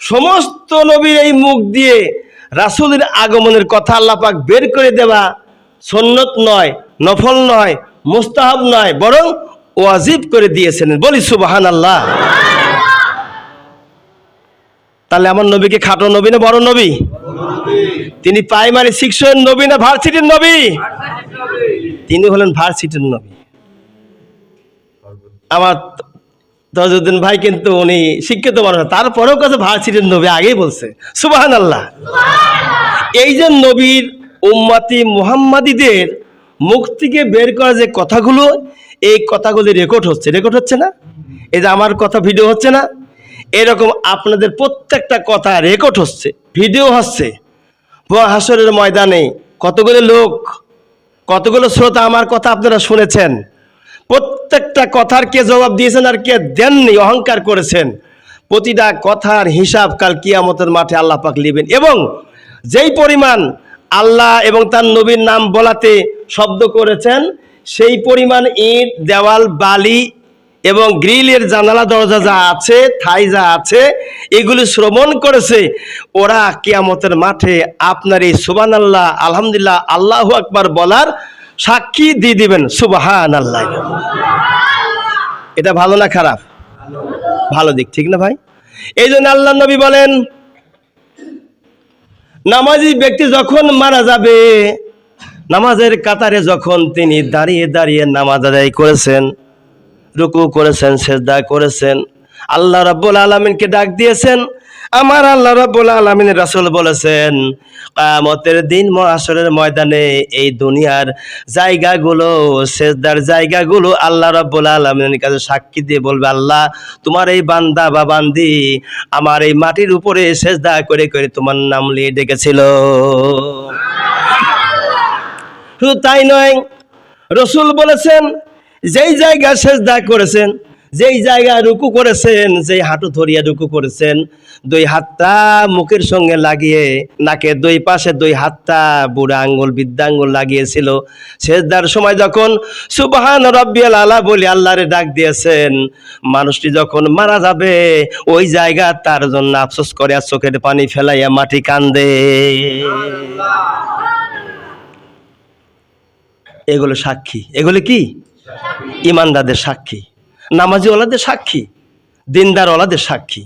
সমস্ত নবীর এই মুখ দিয়ে রাসূলের আগমনের কথা আল্লাহ পাক বের করে দেওয়া সন্নত নয়, নফল নয়, মুস্তাহাব নয়, বরং ওয়াজিব করে দিয়েছেন বলি সুবাহান আল্লাহ তাহলে আমার নবীকে খাটো নবী না বড় নবী? তিনি প্রাইমারি শিক্ষণ নবী না ভার্সিটির নবী? তিনি হলেন ভার্সিটির নবী। আমার তজুদ্দিন ভাই কিন্তু উনি শিক্ষিত মানুষ। তারপরেও কথা ভার্সিটির নবী আগেই বলছে। সুবাহান আল্লাহ এই যে নবীর উম্মাতি মুহাম্মাদিদের মুখ থেকে বের করা যে কথাগুলো এই কথাগুলি রেকর্ড হচ্ছে। রেকর্ড হচ্ছে না? এই যে আমার কথা ভিডিও হচ্ছে না? এরকম আপনাদের প্রত্যেকটা কথা রেকর্ড হচ্ছে। ভিডিও হচ্ছে। হাসরের ময়দানে কতগুলো লোক কতগুলো শ্রোতা আমার কথা আপনারা শুনেছেন? প্রত্যেকটা কথার কে জবাব দিয়েছেন আর কে দেননি, অহংকার করেছেন। প্রতিটা কথার হিসাব কাল কিয়ামতের মাঠে আল্লাহ পাক নেবেন এবং যেই পরিমাণ আল্লাহ এবং তার নবীর নাম বলাতে শব্দ করেছেন, সেই পরিমাণ ইট, দেওয়াল, বালি এবং গ্রিলের জানালা, দরজা যা আছে থাই যা আছে, এগুলি শ্রবণ করেছে, ওরা কিয়ামতের মাঠে আপনার এই সুবান আল্লাহ আলহামদুলিল্লাহ, আল্লাহ আকবার বলার সাক্ষী দিয়ে দিবেন সুবাহান আল্লাহ এটা ভালো না খারাপ? ভালো দিক, ঠিক না ভাই? এই জন্য আল্লাহ নবী বলেন, নামাজি ব্যক্তি যখন মারা যাবে, নামাজের কাতারে যখন তিনি দাঁড়িয়ে দাঁড়িয়ে নামাজ আদায় করেছেন, রুকু করেছেন, সেজদা করেছেন, আল্লাহ রাব্বুল আলমিনকে ডাক দিয়েছেন আমার আল্লাহ রাব্বুল আলমিনের রাসূল বলেছেন কামতের দিন মহাসরের ময়দানে এই দুনিয়ার জায়গাগুলো, সেজদার জায়গাগুলো আল্লাহ রাব্বুল আলমিনের কাছে সাক্ষী দিয়ে বলবে, আল্লাহ, তোমার এই বান্দা বা বান্দি আমার এই মাটির উপরে সেজদা করে করে তোমার নাম লিয়ে ডেকেছিল। শুধু তাই নয়, রসুল বলেছেন, যেই জায়গা সেজদা করেছেন যেই জায়গায় রুকু করেছেন যেই হাঁটু ধরিয়া রুকু করেছেন দুই হাতটা মুখের সঙ্গে লাগিয়ে নাকের দুই পাশে দুই হাতটা বুড়া আঙ্গুল বৃদ্ধা আঙ্গুল লাগিয়েছিল। সেজদার সময় যখন সুবাহান রব্বিয়াল আলা বলে আল্লাহরে ডাক দিয়েছেন মানুষটি যখন মারা যাবে ওই জায়গা তার জন্য আফসোস করে আর চোখের পানি ফেলাইয়া মাটি কান্দে। এগুলো সাক্ষী। এগুলো কি? ইমানদাদের সাক্ষী। নামাজি ওলাদের সাক্ষী দিনদার ওলাদের সাক্ষী।